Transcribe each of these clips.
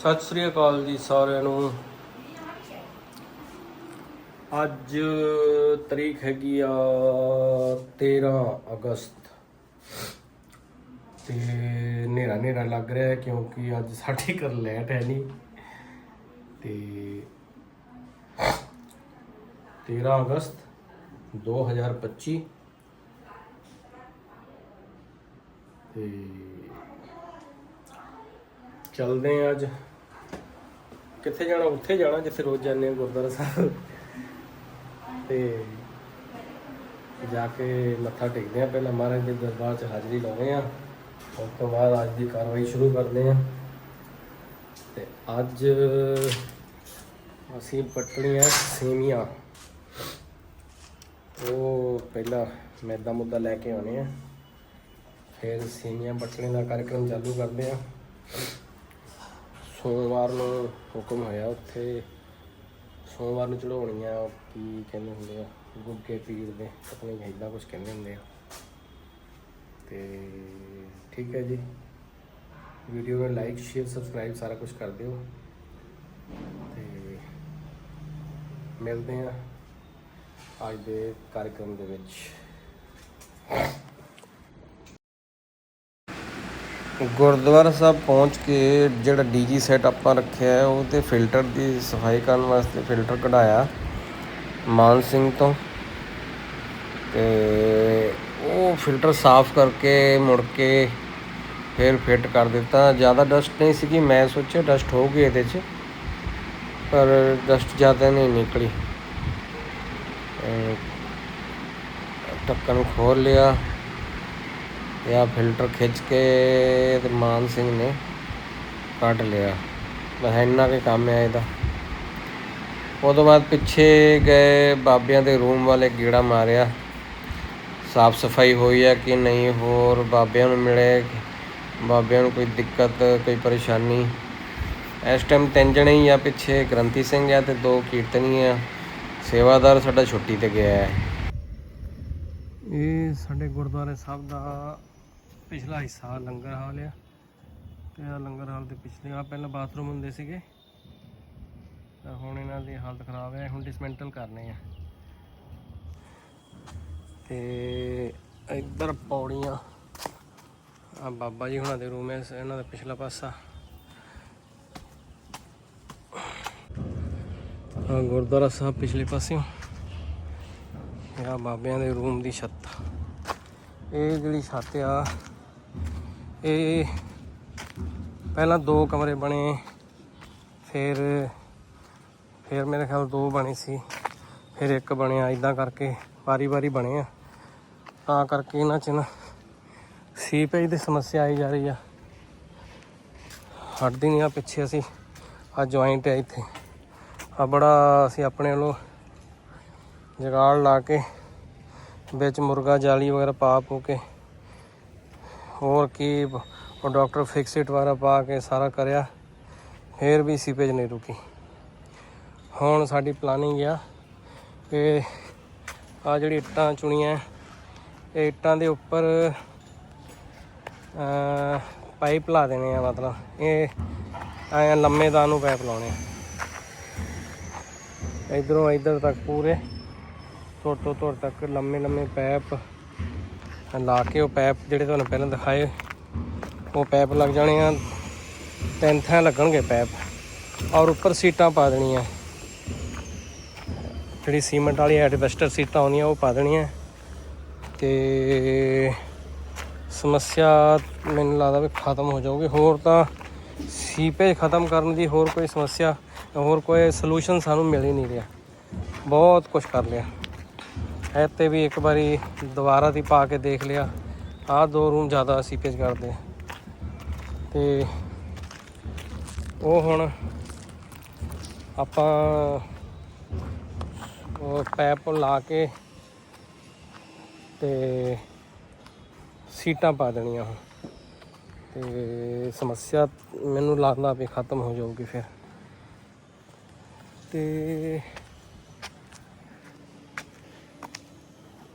ਸਤਿ ਸ੍ਰੀ ਅਕਾਲ ਜੀ ਸਾਰਿਆਂ ਨੂੰ। ਅੱਜ ਤਰੀਕ ਹੈਗੀ ਆ 13 ਅਗਸਤ। ਤੇ ਹਨੇਰਾ ਹਨੇਰਾ ਲੱਗ ਰਿਹਾ ਹੈ ਕਿਉਂਕਿ ਅੱਜ ਸਾਡੇ ਘਰ ਲੈਟ ਹੈ ਨਹੀਂ। ਤੇ 13 ਅਗਸਤ 2025 ਤੇ ਚੱਲਦੇ ਆ ਅੱਜ। ਕਿੱਥੇ ਜਾਣਾ? ਉੱਥੇ ਜਾਣਾ, ਜਿੱਥੇ ਰੋਜ਼ ਜਾਂਦੇ ਆ, ਗੁਰਦੁਆਰਾ ਸਾਹਿਬ। ਤੇ ਜਾ ਕੇ ਮੱਥਾ ਟੇਕਦੇ ਆ ਪਹਿਲਾਂ। ਮਹਾਰਾਜ ਦੇ ਦਰਬਾਰ 'ਚ ਹਾਜ਼ਰੀ ਲਾਉਂਦੇ ਆ। ਉਸ ਤੋਂ ਬਾਅਦ ਅੱਜ ਦੀ ਕਾਰਵਾਈ ਸ਼ੁਰੂ ਕਰਦੇ ਆ। ਤੇ ਅੱਜ ਅਸੀਂ ਪਟਣੀਆਂ ਸੇਮੀਆਂ। ਉਹ ਪਹਿਲਾਂ ਮੈਦਾ ਮੁੱਦਾ ਲੈ ਕੇ ਆਉਣੇ ਆ। ਫਿਰ ਸੇਮੀਆਂ ਪਟਣੇ ਦਾ ਕਾਰਜਕ੍ਰਮ ਚਾਲੂ ਕਰਦੇ ਆ। ਸੋਮਵਾਰ ਨੂੰ ਹੁਕਮ ਹੋਇਆ ਉੱਥੇ। ਸੋਮਵਾਰ ਨੂੰ ਚੜਾਉਣੀਆਂ ਉਹ ਕੀ ਕਹਿੰਦੇ ਹੁੰਦੇ ਆ, ਗੁੱਗੇ ਪੀਰ ਦੇ, ਪਤਾ ਨਹੀਂ ਇਦਾਂ ਕੁਝ ਕਹਿੰਦੇ ਹੁੰਦੇ ਆ। ਤੇ ਠੀਕ ਹੈ ਜੀ। ਵੀਡੀਓ ਨੂੰ ਲਾਈਕ ਸ਼ੇਅਰ ਸਬਸਕ੍ਰਾਈਬ ਸਾਰਾ ਕੁਝ ਕਰ ਦਿਓ। ਤੇ ਮਿਲਦੇ ਆ ਅੱਜ ਦੇ ਕਾਰਜਕ੍ਰਮ ਦੇ ਵਿੱਚ। ਗੁਰਦੁਆਰਾ ਸਾਹਿਬ ਪਹੁੰਚ ਕੇ ਜਿਹੜਾ ਡੀਜੀ ਸੈੱਟ ਆਪਾਂ ਰੱਖਿਆ ਹੈ ਉਹਦੇ ਫਿਲਟਰ ਦੀ ਸਫ਼ਾਈ ਕਰਨ ਵਾਸਤੇ ਫਿਲਟਰ ਕਢਾਇਆ ਮਾਨ ਸਿੰਘ ਤੋਂ। ਤੇ ਉਹ ਫਿਲਟਰ ਸਾਫ਼ ਕਰਕੇ ਮੁੜ ਕੇ ਫਿਰ ਫਿੱਟ ਕਰ ਦਿੱਤਾ। ਜ਼ਿਆਦਾ ਡਸਟ ਨਹੀਂ ਸੀਗੀ, ਮੈਂ ਸੋਚਿਆ ਡਸਟ ਹੋਊਗੀ ਇਹਦੇ 'ਚ, ਪਰ ਡਸਟ ਜ਼ਿਆਦਾ ਨਹੀਂ ਨਿਕਲੀ। ਅਹ ਢੱਕਣ ਖੋਲ ਲਿਆ। ਇਹ ਫਿਲਟਰ ਖਿੱਚ ਕੇ ਤੇ ਮਾਨ ਸਿੰਘ ਨੇ ਕੱਢ ਲਿਆ। ਬਸ ਇੰਨਾ ਕੰਮ ਹੈ ਇਹਦਾ। ਉਹ ਬਾਅਦ ਪਿੱਛੇ ਗਏ ਬਾਬਿਆਂ ਦੇ ਰੂਮ ਵਾਲੇ, ਗੇੜਾ ਮਾਰਿਆ। ਸਾਫ਼ ਸਫ਼ਾਈ ਹੋਈ ਹੈ ਕਿ ਨਹੀਂ, ਹੋਰ ਬਾਬਿਆਂ ਨੂੰ ਮਿਲੇ। ਬਾਬਿਆਂ ਨੂੰ ਕੋਈ ਦਿੱਕਤ, ਕੋਈ ਪਰੇਸ਼ਾਨੀ। ਇਸ ਟਾਈਮ ਤਿੰਨ ਜਣੇ ਹੀ ਆ ਪਿੱਛੇ, ਗ੍ਰੰਥੀ ਸਿੰਘ ਆ ਤੇ ਦੋ ਕੀਰਤਨੀ ਆ। ਸੇਵਾਦਾਰ ਸਾਡਾ ਛੁੱਟੀ ਤੇ ਗਿਆ ਹੈ। ਇਹ ਸਾਡੇ ਗੁਰਦੁਆਰੇ ਸਾਹਿਬ ਦਾ ਪਿਛਲਾ ਹਿੱਸਾ ਲੰਗਰ ਹਾਲ ਆ। ਤੇ ਆ ਲੰਗਰ ਹਾਲ ਦੇ ਪਿਛਲੇ ਆ ਪਹਿਲਾਂ ਬਾਥਰੂਮ ਹੁੰਦੇ ਸੀਗੇ। ਤਾਂ ਹੁਣ ਇਹਨਾਂ ਦੀ ਹਾਲਤ ਖਰਾਬ ਹੈ, ਹੁਣ ਡਿਸਮੈਂਟਲ ਕਰਨੇ ਆ। ਤੇ ਇੱਧਰ ਪੌੜੀਆਂ। ਆ ਬਾਬਾ ਜੀ ਹੁਣਾਂ ਦੇ ਰੂਮ ਹੈ, ਇਹਨਾਂ ਦਾ ਪਿਛਲਾ ਪਾਸਾ। ਆ ਗੁਰਦੁਆਰਾ ਸਾਹਿਬ ਪਿਛਲੇ ਪਾਸਿਓਂ। ਆ ਬਾਬਿਆਂ ਦੇ ਰੂਮ ਦੀ ਛੱਤ। ਇਹ ਜਿਹੜੀ ਛੱਤ ਆ ਇਹ ਪਹਿਲਾਂ ਦੋ ਕਮਰੇ ਬਣੇ, ਫਿਰ ਫਿਰ ਮੇਰੇ ਖਿਆਲ ਦੋ ਬਣੇ ਸੀ, ਫਿਰ ਇੱਕ ਬਣਿਆ ਇਦਾਂ ਕਰਕੇ ਵਾਰੀ-ਵਾਰੀ ਬਣੇ ਆ। ਤਾਂ ਕਰਕੇ ਇਹਨਾਂ 'ਚ ਨਾ ਸੀਪੇਜ ਦੀ ਸਮੱਸਿਆ ਆਈ ਜਾ ਰਹੀ ਆ। ਹਟਦੀ ਨਹੀਂ ਆ ਪਿੱਛੇ ਅਸੀਂ ਆ ਜੁਆਇੰਟ ਹੈ ਇੱਥੇ। ਆ ਬੜਾ ਅਸੀਂ ਆਪਣੇ ਵੱਲੋਂ ਜਗਾੜ ਲਾ ਕੇ ਵਿੱਚ ਮੁਰਗਾ ਜਾਲੀ ਵਗੈਰਾ ਪਾ ਪੂ ਕੇ ਹੋਰ ਕੀ, ਉਹ ਡਾਕਟਰ ਫਿਕਸਿਟ ਵਾਲਾ ਪਾ ਕੇ ਸਾਰਾ ਕਰਿਆ, ਫੇਰ ਵੀ ਸੀਪੇਜ ਨਹੀਂ ਰੁਕੀ। ਹੁਣ ਸਾਡੀ ਪਲਾਨਿੰਗ ਆ ਕਿ ਆ ਜਿਹੜੀ ਇੱਟਾਂ ਚੁਣੀਆਂ, ਇਹ ਇੱਟਾਂ ਦੇ ਉੱਪਰ ਅ ਪਾਈਪ ਲਾ ਦੇਣੇ ਆ ਮਤਲਬ, ਇਹ ਐ ਲੰਮੇਦਾਰ ਨੂੰ ਪਾਈਪ ਲਾਉਣੇ ਆ। ਇਧਰੋਂ ਇਧਰ ਤੱਕ ਪੂਰੇ ਤੁਰ ਤੋਂ ਤੁਰ ਤੱਕ ਲੰਮੇ ਲੰਮੇ ਪੈਪ ਲਾ ਕੇ ਉਹ ਪੈਪ ਜਿਹੜੇ ਤੁਹਾਨੂੰ ਪਹਿਲਾਂ ਦਿਖਾਏ, ਉਹ ਪੈਪ ਲੱਗ ਜਾਣੇ ਆ। ਤਿੰਨ ਥਾਂ ਲੱਗਣਗੇ ਪੈਪ। ਔਰ ਉੱਪਰ ਸੀਟਾਂ ਪਾ ਦੇਣੀਆਂ। ਜਿਹੜੀ ਸੀਮੈਂਟ ਵਾਲੀ ਐਡਵੈਸਟਰ ਸੀਟਾਂ ਆਉਂਦੀਆਂ ਉਹ ਪਾ ਦੇਣੀਆਂ। ਤੇ ਸਮੱਸਿਆ ਮੈਨੂੰ ਲੱਗਦਾ ਵੀ ਖਤਮ ਹੋ ਜਾਊਗੀ। ਹੋਰ ਤਾਂ ਸੀਪੇਜ ਖਤਮ ਕਰਨ ਦੀ ਹੋਰ ਕੋਈ ਸਮੱਸਿਆ, ਹੋਰ ਕੋਈ ਸੋਲੂਸ਼ਨ ਸਾਨੂੰ ਮਿਲ ਹੀ ਨਹੀਂ ਰਿਹਾ। ਬਹੁਤ ਕੁਝ ਕਰ ਲਿਆ। ਇੱਥੇ ਵੀ ਇੱਕ ਵਾਰੀ ਦੁਬਾਰਾ ਦੀ ਪਾ ਕੇ ਦੇਖ ਲਿਆ। ਆਹ ਦੋ ਰੂਮ ਜ਼ਿਆਦਾ ਸੀਪੇਜ ਕਰਦੇ ਆ ਤੇ ਉਹ ਹੁਣ ਆਪਾਂ ਉਹ ਪੈਪ ਲਾ ਕੇ ਤੇ ਸੀਟਾਂ ਪਾ ਦੇਣੀਆਂ ਹੁਣ। ਤੇ ਸਮੱਸਿਆ ਮੈਨੂੰ ਲੱਗਦਾ ਵੀ ਖਤਮ ਹੋ ਜਾਊਗੀ ਫਿਰ। ਤੇ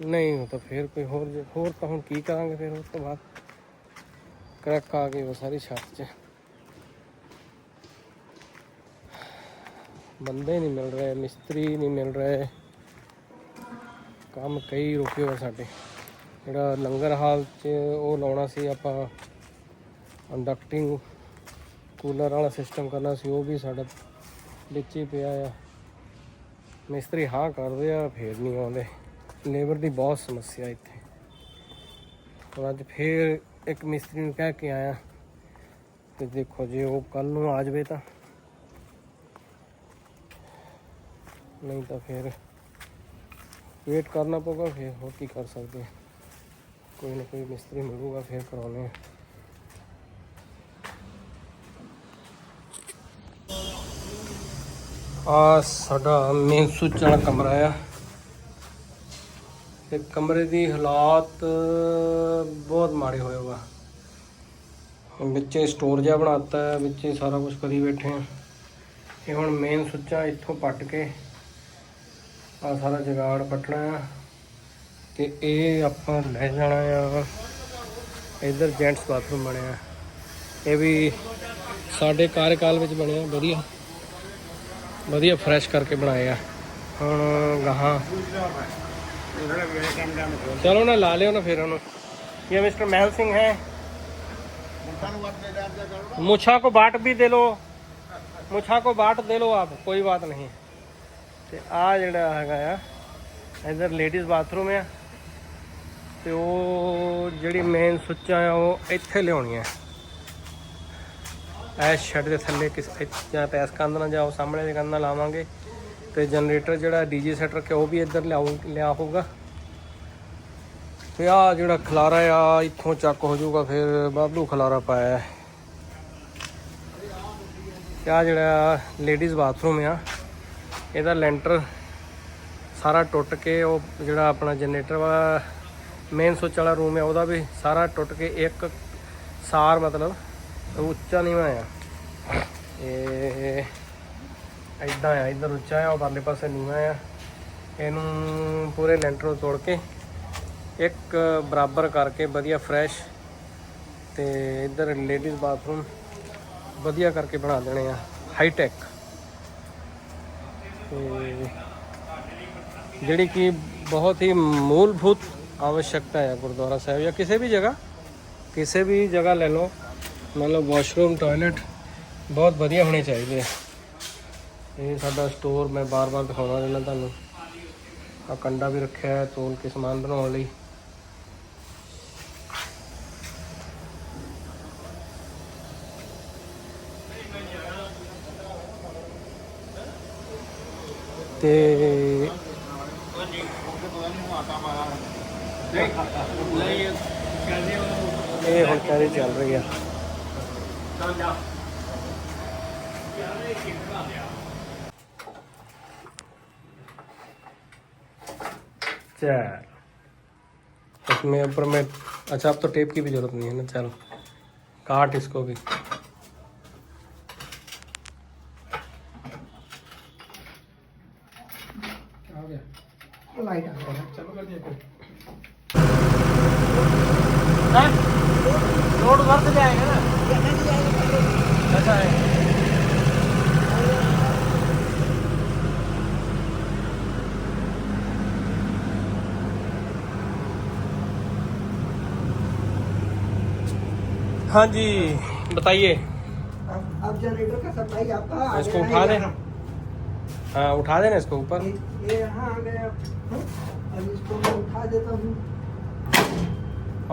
ਨਹੀਂ, ਉਹ ਤਾਂ ਫਿਰ ਕੋਈ ਹੋਰ ਜੇ- ਹੋਰ ਤਾਂ ਹੁਣ ਕੀ ਕਰਾਂਗੇ ਫਿਰ ਉਸ ਤੋਂ ਬਾਅਦ? ਕਰੈਕ ਆ ਗਈ ਉਹ ਸਾਰੀ ਛੱਤ 'ਚ। ਬੰਦੇ ਨਹੀਂ ਮਿਲ ਰਹੇ, ਮਿਸਤਰੀ ਨਹੀਂ ਮਿਲ ਰਹੇ। ਕੰਮ ਕਈ ਰੁਕੇ ਹੋਏ ਸਾਡੇ। ਜਿਹੜਾ ਲੰਗਰ ਹਾਲ 'ਚ ਉਹ ਲਾਉਣਾ ਸੀ ਆਪਾਂ ਇੰਡਕਟਿੰਗ ਕੂਲਰ ਵਾਲਾ ਸਿਸਟਮ ਕਰਨਾ ਸੀ, ਉਹ ਵੀ ਸਾਡਾ ਵਿੱਚ ਹੀ ਪਿਆ ਆ। ਮਿਸਤਰੀ ਹਾਂ ਕਰਦੇ ਆ, ਫੇਰ ਨਹੀਂ ਆਉਂਦੇ। ਲੇਬਰ ਦੀ ਬਹੁਤ ਸਮੱਸਿਆ ਇੱਥੇ। ਹੁਣ ਅੱਜ ਫੇਰ ਇੱਕ ਮਿਸਤਰੀ ਨੂੰ ਕਹਿ ਕੇ ਆਇਆ ਤੇ ਦੇਖੋ ਜੇ ਉਹ ਕੱਲ ਨੂੰ ਆ ਜਾਵੇ ਤਾਂ। ਨਹੀਂ ਤਾਂ ਫਿਰ ਵੇਟ ਕਰਨਾ ਪਊਗਾ, ਫਿਰ ਹੋਰ ਕੀ ਕਰ ਸਕਦੇ ਕੋਈ ਨਾ ਕੋਈ ਮਿਸਤਰੀ ਮਿਲੂਗਾ, ਫਿਰ ਕਰਾਉਣੇ ਆ। ਆ ਸਾਡਾ ਮੇਨ ਸੁੱਚ ਵਾਲਾ ਕਮਰਾ ਆ। ਤੇ ਕਮਰੇ ਦੀ ਹਾਲਾਤ ਬਹੁਤ ਮਾੜੇ ਹੋਏ ਵਾ। ਵਿੱਚੇ ਸਟੋਰ ਜਿਹਾ ਬਣਾਤਾ ਹੈ ਵਿੱਚੇ ਸਾਰਾ ਕੁਝ ਕਰੀ ਬੈਠੇ ਆ। ਇਹ ਹੁਣ ਮੇਨ ਸੁੱਚਾਂ ਇੱਥੋਂ ਪੱਟ ਕੇ ਆ ਸਾਰਾ ਜਗਾੜ ਪੱਟਣਾ ਆ। ਤੇ ਇਹ ਆਪਾਂ ਲੈ ਜਾਣਾ ਆ। ਇਧਰ ਜੈਂਟਸ ਬਾਥਰੂਮ ਬਣਿਆ। ਇਹ ਵੀ ਸਾਡੇ ਕਾਰਜਕਾਲ ਵਿੱਚ ਬਣਿਆ, ਵਧੀਆ। ਵਧੀਆ ਫਰੈਸ਼ ਕਰਕੇ ਬਣਾਏ ਆ। ਹੁਣ ਗਾਹਾਂ ਚਲੋ ਨਾ ਲਾ ਲਿਓ ਨਾ ਫਿਰ ਉਹਨੂੰ ਇਹ ਮਿਸਟਰ ਮਹਿਲ ਸਿੰਘ ਹੈ मुछा को बाट भी दे लो ਮੁੱਛਾਂ ਕੋ ਬਾਟ ਦੇ ਲੋ ਆਪ ਕੋਈ ਬਾਤ ਨਹੀਂ ਤੇ ਆ ਜਿਹੜਾ ਹੈਗਾ ਆ ਇਧਰ ਲੇਡੀਜ਼ ਬਾਥਰੂਮ ਆ ਤੇ ਉਹ ਜਿਹੜੀ ਮੇਨ ਸੁੱਚਾਂ ਆ ਉਹ ਇੱਥੇ ਲਿਆਉਣੀਆਂ ਐ ਛੱਡ ਦੇ ਥੱਲੇ ਕਿਸ ਜਾਂ ਤਾਂ ਇਸ ਕੰਧ ਨਾਲ ਜਾਓ ਸਾਹਮਣੇ ਦੀ ਕੰਧ ਨਾਲ ਲਾਵਾਂਗੇ ਤੇ ਜਨਰੇਟਰ ਜਿਹੜਾ ਡੀਜੇ ਸੈਟ ਰੱਖਿਆ ਉਹ ਵੀ ਇੱਧਰ ਲਿਆਉ, ਲਿਆ ਹੋਊਗਾ। ਤੇ ਆ ਜਿਹੜਾ ਖਲਾਰਾ ਆ, ਇੱਥੋਂ ਚੱਕ ਹੋ ਜਾਊਗਾ, ਫਿਰ ਬਾਬਲੂ ਖਲਾਰਾ ਪਾਇਆ ਹੈ। ਤੇ ਆ ਜਿਹੜਾ ਲੇਡੀਜ਼ ਬਾਥਰੂਮ ਆ, ਇਹਦਾ ਲੈਂਟਰ ਸਾਰਾ ਟੁੱਟ ਕੇ ਉਹ ਜਿਹੜਾ ਆਪਣਾ ਜਨਰੇਟਰ ਵਾਲਾ ਮੇਨ ਸੁੱਚ ਵਾਲਾ ਰੂਮ ਆ, ਉਹਦਾ ਵੀ ਸਾਰਾ ਟੁੱਟ ਕੇ ਇੱਕ ਸਾਰ ਮਤਲਬ ਉੱਚਾ ਨਹੀਂ ਆ ਇਹ ਐਦਾਂ ਆ ਇਧਰ ਉੱਚਾ ਆ ਉਹ ਪਰਲੇ ਪਾਸੇ ਨੀਵਾਂ ਆ ਇਹਨੂੰ ਪੂਰੇ ਲੈਂਟਰ ਨੂੰ ਤੋੜ ਕੇ ਇੱਕ ਬਰਾਬਰ ਕਰਕੇ ਵਧੀਆ ਫਰੈਸ਼ ਤੇ ਇਧਰ ਲੇਡੀਜ਼ ਬਾਥਰੂਮ ਵਧੀਆ ਕਰਕੇ ਬਣਾ ਦੇਣੇ ਆ ਹਾਈ ਟੈਕ ਤੇ ਜਿਹੜੀ ਕਿ ਬਹੁਤ ਹੀ ਮੂਲਭੂਤ आवश्यकता ਹੈ ਗੁਰਦੁਆਰਾ ਸਾਹਿਬ ਜਾਂ ਕਿਸੇ ਵੀ ਜਗ੍ਹਾ ਕਿਸੇ ਵੀ ਜਗ੍ਹਾ ਲੈ ਲਓ ਮਤਲਬ ਵਾਸ਼ਰੂਮ ਟਾਇਲਟ ਬਹੁਤ ਵਧੀਆ ਹੋਣੇ ਚਾਹੀਦੇ ਆ ਇਹ ਸਾਡਾ ਸਟੋਰ ਮੈਂ ਬਾਰ-ਬਾਰ ਦਿਖਾਉਣਾ ਰਹਿਣਾ ਤੁਹਾਨੂੰ। ਆ ਕੰਡਾ ਵੀ ਰੱਖਿਆ ਹੈ, ਤੋਲ ਕੇ ਸਮਾਨ ਬਣਾਉਣ ਲਈ। ਤੇ ਇਹ ਹੁਣ ਕਾਰੇ ਚੱਲ ਰਹੀ ਆ। चल इसमें ऊपर में अच्छा अब तो टेप की भी ज़रूरत नहीं है ना, चल। काट इसको भी। लाइट आ गया चलो कर दिया रोड उधर से जाएगा ना अच्छा है। हाँ जी बताइए। अब जनरेटर का सप्लाई आपका इसको उठा दें। हाँ उठा देना इसको ऊपर? ये यहाँ आ गया? अब इसको मैं उठा देता हूँ।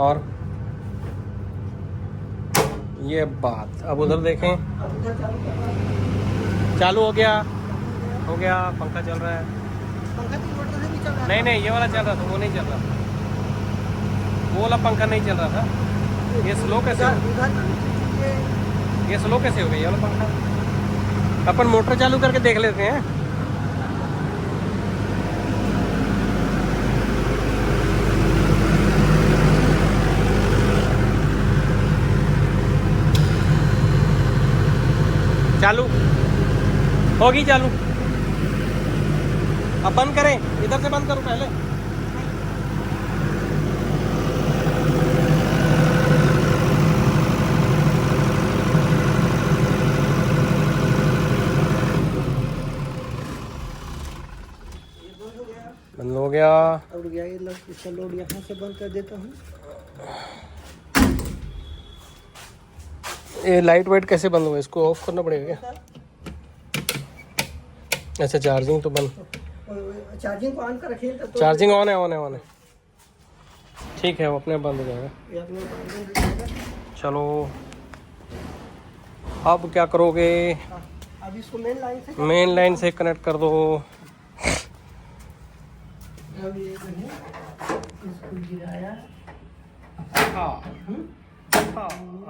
और? ये बात। अब उधर देखें। चालू हो। गया। हो गया पंखा चल रहा है। चल रहा है नहीं नहीं ये वाला चल रहा था वो नहीं चल रहा वो वाला पंखा नहीं चल रहा था। ये स्लो कैसे ये स्लो कैसे हो ये वाला पंखा? अपन मोटर चालू करके देख लेते हैं। चालू। होगी चालू। अब बंद करें। इधर से बंद करो पहले? गया। और गया ये लग इसका लोड यहाँ से बंद कर देता हूँ। ये लाइट वाइट कैसे बंद हुआ? इसको ऑफ़ करना पड़ेगा क्या? अच्छा चार्जिंग तो बंद। चार्जिंग को ऑन कर रखिए तो चार्जिंग ऑन है ऑन है ऑन है। ठीक है वो अपने बंद हो जाएगा। हो जाएगा। चलो। अब क्या करोगे? हाँ, अब इसको मेन लाइन से मेन लाइन से कनेक्ट कर दो। अब ये जो इसको गिराया हाँ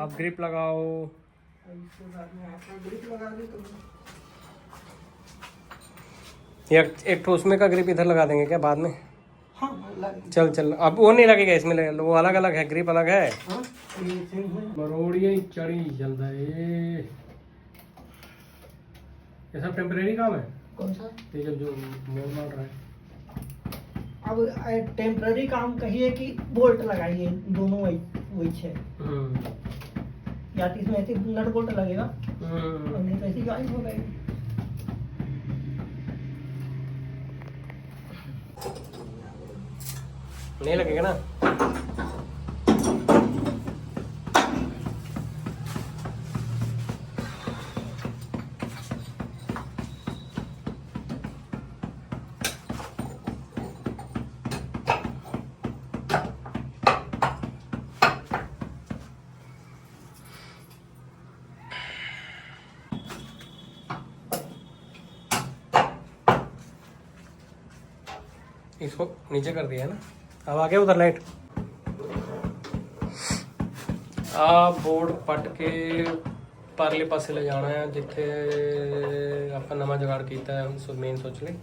आप ग्रिप लगाओ। इसके बाद में आपका ग्रिप लगा दी तो एक एक ठो उसमें का ग्रिप इधर लगा देंगे क्या बाद में? हाँ चल चल अब वो नहीं लगेगा इसमें लगेगा वो अलग अलग है ग्रिप अलग है। हाँ है ही चढ़ी जल्दा ये सब टेम्परेरी काम है? कौन सा? ये जब जो मोल मार रहा है। अब टेम्पररी काम कहिए कि बोल्ट लगाइए दोनों वही वही छे हम्म या तो इसमें ऐसे नट बोल्ट लगेगा और हम्म। नहीं तो ऐसी गाइड हो गई नहीं लगेगा ना इसको नीचे कर दिया है ना अब आ गया उधर लाइट ਆ ਬੋਰਡ ਪੱਟ ਕੇ ਪਰਲੇ ਪਾਸੇ ਲੈ ਜਾਣਾ ਹੈ ਜਿੱਥੇ ਆਪਾਂ ਨਵਾਂ ਜੁਗਾੜ ਕੀਤਾ ਹੈ ਸੋ ਮੇਨ ਸੋਚ ਲਈ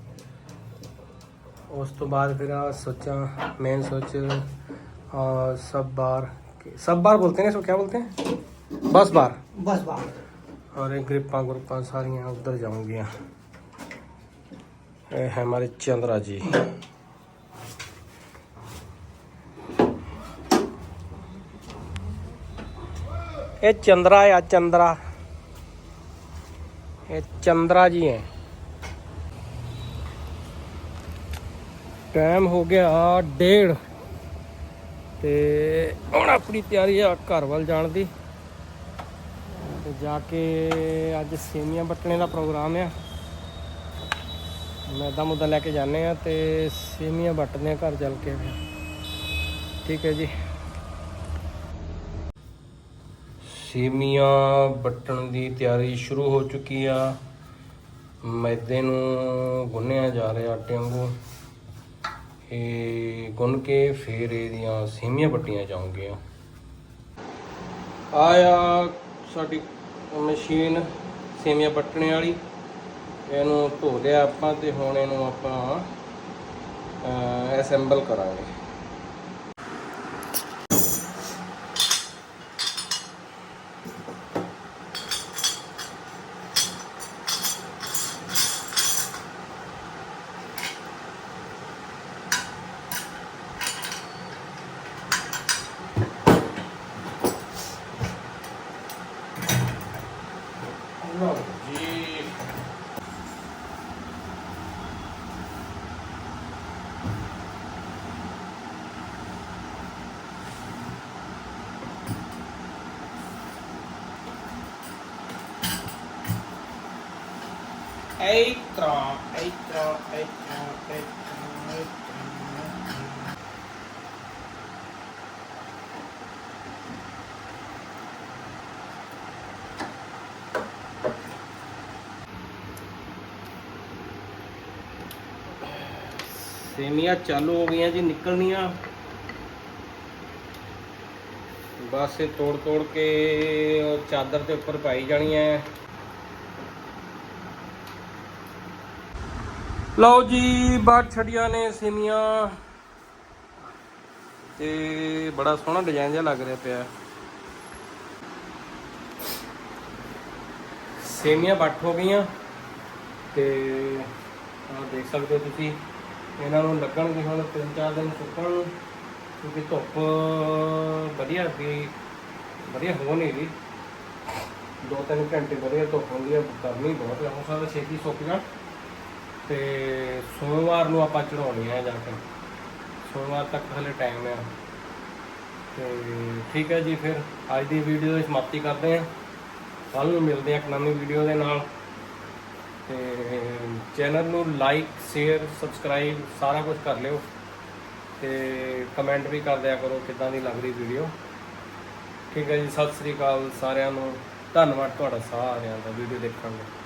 ਉਸ ਤੋਂ ਬਾਅਦ ਫਿਰ ਆ ਸੋਚਾਂ मेन सोच और सब बार सब बार बोलते हैं इसको क्या बोलते हैं बस बार बस बात और ये ग्रिपा ग्रुपा सारियां उधर जाऊंगी ये है हमारे चंद्रा जी ਇਹ ਚੰਦਰਾ ਆ, ਚੰਦਰਾ। ਇਹ ਚੰਦਰਾ ਜੀ ਹੈ। ਟਾਈਮ ਹੋ ਗਿਆ 1:30 ਤੇ ਹੁਣ ਆਪਣੀ ਤਿਆਰੀ ਆ ਘਰ ਵੱਲ ਜਾਣ ਦੀ। ਤੇ ਜਾ ਕੇ ਅੱਜ ਸੇਮੀਆਂ ਬਟਣੇ ਦਾ ਪ੍ਰੋਗਰਾਮ ਆ। ਮੈਂ ਮੈਦਾ ਮੁੱਦਾ ਲੈ ਕੇ ਜਾਂਦੇ ਆ ਤੇ ਸੇਮੀਆਂ ਬਟਨੇ ਘਰ ਚੱਲ ਕੇ। ਠੀਕ ਹੈ ਜੀ। ਸੇਮੀਆਂ ਵੱਟਣ ਦੀ ਤਿਆਰੀ ਸ਼ੁਰੂ ਹੋ ਚੁੱਕੀ ਆ। ਮੈਦੇ ਨੂੰ ਗੁੰਨਿਆ ਜਾ ਰਿਹਾ ਆਟੇ ਵਾਂਗੂ। ਇਹ ਗੁੰਨ ਕੇ ਫੇਰ ਇਹਦੀਆਂ ਸੇਮੀਆਂ ਵੱਟੀਆਂ ਜਾਣਗੀਆਂ ਆਇਆ ਸਾਡੀ ਮਸ਼ੀਨ ਸੇਮੀਆਂ ਵੱਟਣੇ ਵਾਲੀ। ਇਹਨੂੰ ਧੋ ਲਿਆ ਆਪਾਂ ਤੇ ਹੁਣ ਇਹਨੂੰ ਆਪਾਂ ਅਸੈਂਬਲ ਕਰਾਂਗੇ। ਸੇਮੀਆਂ ਚਾਲੂ ਹੋ ਗਈਆਂ ਜੀ, ਨਿਕਲਣੀਆਂ। ਬਸ ਇਹ ਤੋੜ ਤੋੜ ਕੇ ਚਾਦਰ ਦੇ ਉੱਪਰ ਪਾਈ ਜਾਣੀਆਂ ਹੈ। ਲਓ ਜੀ, ਬਾਹਰ ਛੜੀਆਂ ਨੇ ਸੇਮੀਆਂ। ਤੇ ਬੜਾ ਸੋਹਣਾ ਡਿਜ਼ਾਈਨ ਜਿਹਾ ਲੱਗ ਰਿਹਾ ਪਿਆ। ਸੇਮੀਆਂ ਬੱਟ ਹੋ ਗਈਆਂ। ਤੇ ਆਹ ਦੇਖ ਸਕਦੇ ਹੋ ਤੁਸੀਂ। ਇਹਨਾਂ ਨੂੰ ਲੱਗਣਗੇ ਹੁਣ ਤਿੰਨ ਚਾਰ ਦਿਨ ਸੁੱਕਣ ਨੂੰ, ਕਿਉਂਕਿ ਧੁੱਪ ਵਧੀਆ ਵੀ, ਵਧੀਆ ਹੋ ਨਹੀਂ ਰਹੀ ਦੋ ਤਿੰਨ ਘੰਟੇ ਵਧੀਆ ਧੁੱਪ ਹੁੰਦੀ ਹੈ ਗਰਮੀ ਬਹੁਤ ਹੈ ਹੋ ਸਕਦਾ ਛੇਤੀ ਸੁੱਕ ਜਾਣ। ਤੇ ਸੋਮਵਾਰ ਨੂੰ ਆਪਾਂ ਚੜਾਉਣੀ ਆ ਜਾ ਕੇ। ਸੋਮਵਾਰ ਤੱਕ ਹਲੇ ਟਾਈਮ ਆ। ਤੇ ਠੀਕ ਹੈ ਜੀ ਫਿਰ, ਅੱਜ ਦੀ ਵੀਡੀਓ ਦੀ ਸਮਾਪਤੀ ਕਰਦੇ ਹਾਂ ਕੱਲ ਨੂੰ ਮਿਲਦੇ ਹਾਂ ਇੱਕ ਨਵੀਂ ਵੀਡੀਓ ਦੇ ਨਾਲ। ਤੇ ਚੈਨਲ ਨੂੰ ਲਾਈਕ ਸ਼ੇਅਰ ਸਬਸਕ੍ਰਾਈਬ ਸਾਰਾ ਕੁਝ ਕਰ ਲਿਓ ਤੇ ਕਮੈਂਟ ਵੀ ਕਰ ਦਿਆ ਕਰੋ ਕਿੱਦਾਂ ਦੀ ਲੱਗ ਰਹੀ ਵੀਡੀਓ ਠੀਕ ਹੈ ਜੀ, ਸਤਿ ਸ੍ਰੀ ਅਕਾਲ ਸਾਰਿਆਂ ਨੂੰ। ਧੰਨਵਾਦ ਤੁਹਾਡਾ ਸਾਰਿਆਂ ਦਾ ਵੀਡੀਓ ਦੇਖਣ ਲਈ।